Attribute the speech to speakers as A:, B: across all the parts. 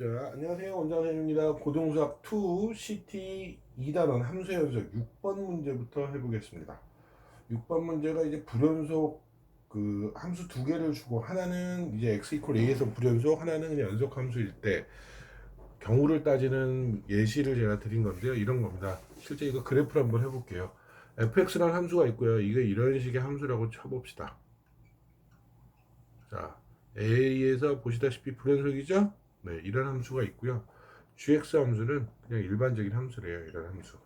A: 자, 안녕하세요. 원장선생님입니다. 고등수학 2 CT 2단원 함수 연속 6번 문제부터 해보겠습니다. 6번 문제가 이제 불연속 그 함수 두 개를 주고 하나는 이제 x 이퀄 a에서 불연속 하나는 연속 함수일 때 경우를 따지는 예시를 제가 드린 건데요. 이런 겁니다. 실제 이거 그래프를 한번 해볼게요. fx라는 함수가 있고요. 이게 이런 식의 함수라고 쳐봅시다. 자, a에서 보시다시피 불연속이죠? 네, 이런 함수가 있고요. gx 함수는 그냥 일반적인 함수래요. 이런 함수.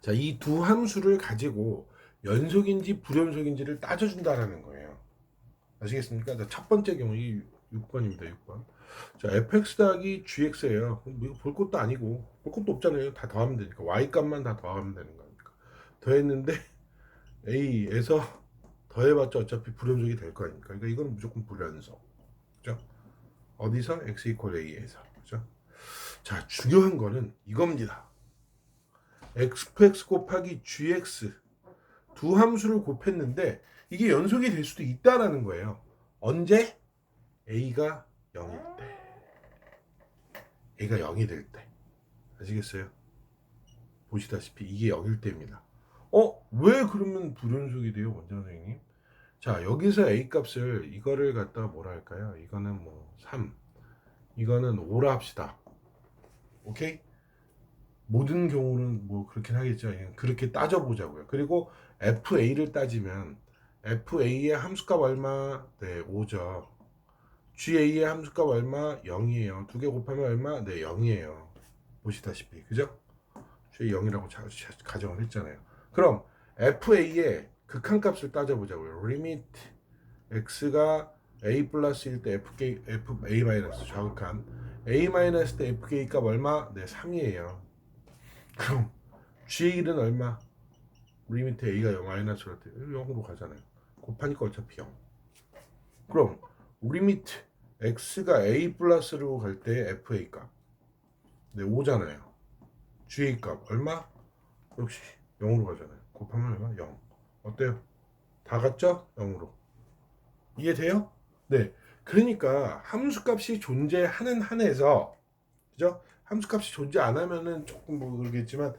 A: 자, 이 두 함수를 가지고 연속인지 불연속인지를 따져준다라는 거예요. 아시겠습니까? 자, 첫 번째 경우 이 6번입니다. 6번. 자, fx 더하기 gx예요. 이거 볼 것도 아니고 볼 것도 없잖아요. 다 더하면 되니까 y 값만 다 더하면 되는 거니까. 더했는데 a에서 더해봤자 어차피 불연속이 될 거니까. 그러니까 이건 무조건 불연속. 그죠? 어디서 x 이퀄 a에서. 그죠? 자, 중요한 거는 이겁니다. xx 곱하기 gx 두 함수를 곱했는데 이게 연속이 될 수도 있다라는 거예요. 언제? a가 0일 때. a가 0이 될 때. 아시겠어요? 보시다시피 이게 0일 때입니다. 어? 왜 그러면 불연속이 돼요, 원장 선생님? 자, 여기서 a 값을 이거를 갖다 뭐라 할까요? 이거는 뭐 3. 이거는 5라 합시다. 오케이? 모든 경우는 뭐 그렇긴 하겠죠. 그냥 그렇게 따져보자고요. 그리고 FA를 따지면 FA의 함수값 얼마? 네, 5죠. GA의 함수값 얼마? 0이에요. 두 개 곱하면 얼마? 네, 0이에요. 보시다시피. 그죠? G 0이라고 자, 자, 가정을 했잖아요. 그럼 FA의 극한값을 따져보자고요. 리미트 x가 a 플러스일 때 fk, f a 마이너스 좌극한 a 마이너스 때 fk 값 얼마? 네, 3이에요. 그럼 G1은 얼마? 리미트 A가 0 마이너스로 때 0으로 가잖아요. 곱하니까 어차피 0. 그럼 리미트 X가 A 플러스로 갈 때 FA 값. 네, 5잖아요. GA 값 얼마? 역시 0으로 가잖아요. 곱하면 얼마? 0. 어때요? 다 같죠? 0으로. 이해돼요? 네. 그러니까 함수값이 존재하는 한에서 그죠? 함수값이 존재 안 하면은 조금 뭐 그러겠지만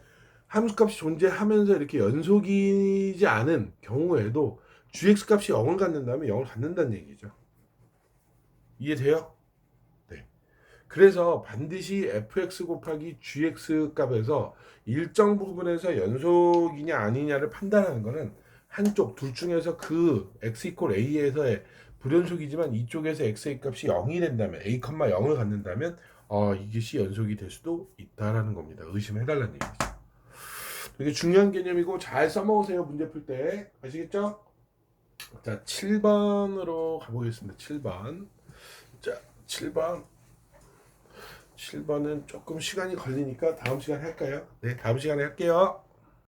A: 함수값이 존재하면서 이렇게 연속이지 않은 경우에도 gx 값이 0을 갖는다면 0을 갖는다는 얘기죠. 이해돼요? 네. 그래서 반드시 fx 곱하기 gx 값에서 일정 부분에서 연속이냐 아니냐를 판단하는 것은 한쪽 둘 중에서 그 x 이퀄 a에서의 불연속이지만 이쪽에서 x의 값이 0이 된다면 a, 0을 갖는다면 어, 이것이 연속이 될 수도 있다라는 겁니다. 의심해달라는 얘기죠. 되게 중요한 개념이고 잘 써먹으세요. 문제 풀 때. 아시겠죠? 자, 7번으로 가보겠습니다. 7번. 자, 7번. 7번은 조금 시간이 걸리니까 다음 시간에 할까요? 네, 다음 시간에 할게요.